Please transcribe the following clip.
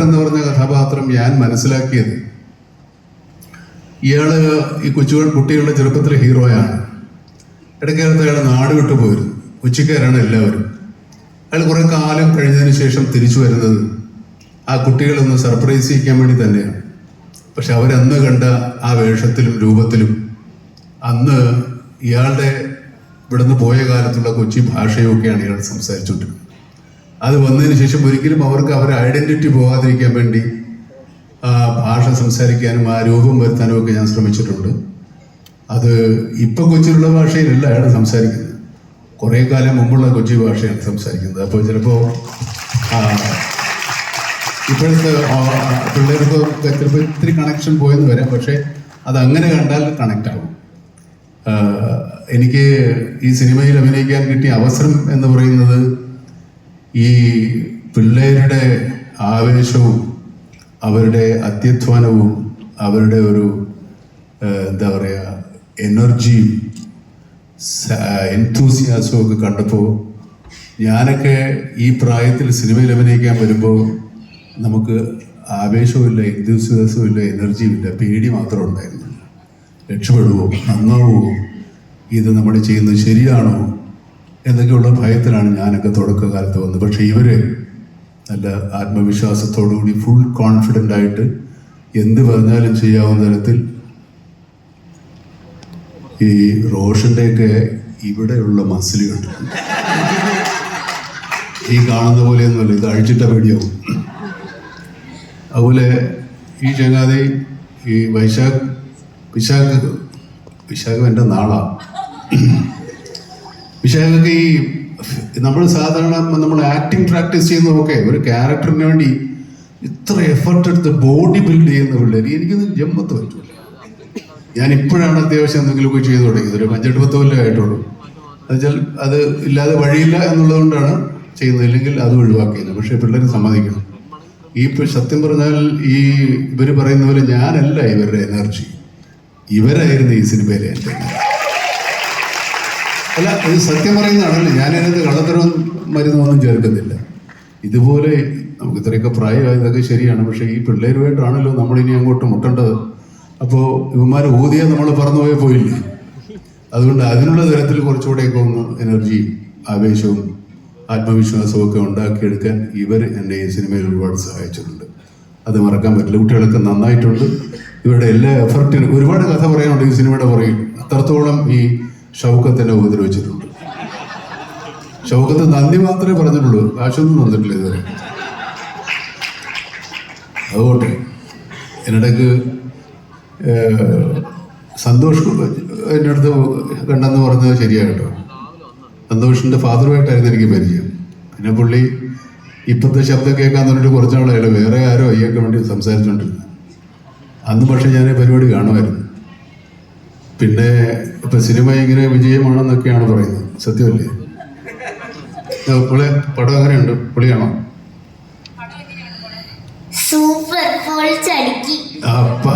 കുട്ടൻ എന്ന് പറഞ്ഞ കഥാപാത്രം ഞാൻ മനസ്സിലാക്കിയത്. ഇയാൾ ഈ കൊച്ചുകൾ കുട്ടികളുടെ ചെറുപ്പത്തിലെ ഹീറോയാണ്. ഇടയ്ക്കാലത്ത് അയാൾ നാട് വിട്ടു പോയിരുന്നു. കൊച്ചിക്കാരാണ് എല്ലാവരും. അയാൾ കുറെ കാലം കഴിഞ്ഞതിന് ശേഷം തിരിച്ചു വരുന്നത് ആ കുട്ടികളൊന്ന് സർപ്രൈസ് ചെയ്യിക്കാൻ വേണ്ടി തന്നെയാണ്. പക്ഷെ അവരന്ന് കണ്ട ആ വേഷത്തിലും രൂപത്തിലും അന്ന് ഇയാളുടെ ഇവിടുന്ന് പോയ കാലത്തുള്ള കൊച്ചി ഭാഷയൊക്കെയാണ് ഇയാൾ സംസാരിച്ചുകൊണ്ടിരുന്നത്. അത് വന്നതിന് ശേഷം ഒരിക്കലും അവർക്ക് അവരുടെ ഐഡന്റിറ്റി പോകാതിരിക്കാൻ വേണ്ടി ഭാഷ സംസാരിക്കാനും ആ രൂപം വരുത്താനും ഒക്കെ ഞാൻ ശ്രമിച്ചിട്ടുണ്ട്. അത് ഇപ്പൊ കൊച്ചിയിലുള്ള ഭാഷയിലല്ല അയാൾ സംസാരിക്കുന്നത്. കുറേ കാലം മുമ്പുള്ള കൊച്ചി ഭാഷയാണ് സംസാരിക്കുന്നത്. അപ്പോൾ ചിലപ്പോൾ ഇപ്പോഴത്തെ പിള്ളേർക്ക് ചിലപ്പോൾ ഇത്തിരി കണക്ഷൻ പോയെന്ന് വരാം. പക്ഷേ അത് അങ്ങനെ കണ്ടാൽ കണക്ട് ആകും എനിക്ക് ഈ സിനിമയിൽ അഭിനയിക്കാൻ കിട്ടിയ അവസരം എന്ന് പറയുന്നത് ഈ പിള്ളേരുടെ ആവേശവും അവരുടെ അത്യധ്വാനവും അവരുടെ ഒരു എന്താ പറയുക എനർജിയും എൻതൂസിയാസവും ഒക്കെ കണ്ടപ്പോൾ ഞാനൊക്കെ ഈ പ്രായത്തിൽ സിനിമയിൽ അഭിനയിക്കാൻ വരുമ്പോൾ നമുക്ക് ആവേശവുമില്ല എനർജിയും ഇല്ല പേടി മാത്രം ഉണ്ടായിരുന്നു. രക്ഷപ്പെടുവോ? നന്നാവുമോ ഇത് നമ്മൾ ചെയ്യുന്നത് ശരിയാണോ? എന്നൊക്കെയുള്ള ഭയത്തിലാണ് ഞാനൊക്കെ തുടക്കകാലത്ത് വന്നത്. പക്ഷേ ഇവർ നല്ല ആത്മവിശ്വാസത്തോടുകൂടി ഫുൾ കോൺഫിഡന്റ് ആയിട്ട് എന്ത് പറഞ്ഞാലും ചെയ്യാവുന്ന തരത്തിൽ ഈ റോഷന്റെയൊക്കെ ഇവിടെയുള്ള മസിലുകൾ. ഈ കാണുന്ന പോലെയൊന്നുമല്ല ഇത് അഴിച്ചിട്ട പേടിയാവും അതുപോലെ ഈ ചങ്ങാതി ഈ വൈശാഖ് വിശാഖ് വിശാഖം എന്റെ നാളാ. വിശാഖൊക്കെ ഈ നമ്മൾ സാധാരണ നമ്മൾ ആക്ടിങ് പ്രാക്ടീസ് ചെയ്യുന്നതൊക്കെ ഒരു ക്യാരക്ടറിന് വേണ്ടി ഇത്ര എഫർട്ട് എടുത്ത് ബോഡി ബിൽഡ് ചെയ്യുന്ന പിള്ളേർ എനിക്കൊന്നും ജമ്മത്ത് പറ്റില്ല ഞാൻ ഇപ്പോഴാണ് അത്യാവശ്യം എന്തെങ്കിലുമൊക്കെ ചെയ്തു തുടങ്ങിയത്. ഒരു അഞ്ചെട്ട് പത്ത് കൊല്ലം ആയിട്ടുള്ളൂ. എന്നുവെച്ചാൽ അത് ഇല്ലാതെ വഴിയില്ല എന്നുള്ളതുകൊണ്ടാണ് ചെയ്യുന്നത്. ഇല്ലെങ്കിൽ അത് ഒഴിവാക്കിയത്. പക്ഷേ പിള്ളേർ സമ്മതിക്കണം. ഈ സത്യം പറഞ്ഞാൽ ഈ ഇവർ പറയുന്ന പോലെ ഞാനല്ല ഇവരുടെ എനർജി ഇവരായിരുന്നു ഈ സിനിമയിലെ എന്റെ അല്ല ഇത് സത്യം പറയുന്നതാണല്ലോ. ഞാനതിനകത്ത് കള്ളത്തരവും മരുന്നൊന്നും ചേർക്കുന്നില്ല. ഇതുപോലെ നമുക്ക് ഇത്രയൊക്കെ പ്രായമായതൊക്കെ ശരിയാണ്. പക്ഷേ ഈ പിള്ളേരുമായിട്ടാണല്ലോ നമ്മളിനി അങ്ങോട്ട് മുട്ടേണ്ടത്. അപ്പോൾ ഇവന്മാർ ഊതിയാൽ നമ്മൾ പറന്നുപോയ പോയില്ലേ? അതുകൊണ്ട് അതിനുള്ള തരത്തിൽ കുറച്ചുകൂടെയൊക്കെ ഒന്ന് എനർജി ആവേശവും ആത്മവിശ്വാസവും ഒക്കെ ഉണ്ടാക്കിയെടുക്കാൻ ഇവർ എന്നെ ഈ സിനിമയിൽ ഒരുപാട് സഹായിച്ചിട്ടുണ്ട്. അത് മറക്കാൻ പറ്റില്ല. കുട്ടികളൊക്കെ നന്നായിട്ടുണ്ട്. ഇവരുടെ എല്ലാ എഫർട്ടിനും ഒരുപാട് കഥ പറയാനുണ്ട് ഈ സിനിമയുടെ പുറകിൽ. അത്രത്തോളം ഈ ഷൗക്കത്തിനെ ഉപദ്രവിച്ചിട്ടുണ്ട്. ഷൗക്കത്ത് നന്ദി മാത്രമേ പറഞ്ഞിട്ടുള്ളൂ. കാശൊന്നും തന്നിട്ടില്ല ഇതുവരെ. അതുകൊണ്ട് എന്നിടക്ക് സന്തോഷ് എന്റെ അടുത്ത് കണ്ടെന്ന് പറഞ്ഞത് ശരിയായിട്ടോ സന്തോഷിന്റെ ഫാദറുമായിട്ടായിരുന്നു എനിക്ക് പരിചയം. പിന്നെ പുള്ളി ഇപ്പോഴത്തെ ശബ്ദം കേൾക്കാൻ പറഞ്ഞിട്ട് കുറച്ചാളായിട്ട് വേറെ ആരോ അയ്യൊക്കെ വേണ്ടി സംസാരിച്ചുകൊണ്ടിരുന്നത് അന്ന് പക്ഷേ ഞാൻ പരിപാടി കാണുമായിരുന്നു. പിന്നെ ഇപ്പൊ സിനിമ ഇങ്ങനെ വിജയമാണെന്നൊക്കെയാണ് പറയുന്നത്. സത്യമല്ലേ? പുള്ളി പടം എങ്ങനെയുണ്ട്? പുള്ളിയാണോ? സൂപ്പർ പൊളിച്ചടുക്കി അപ്പ.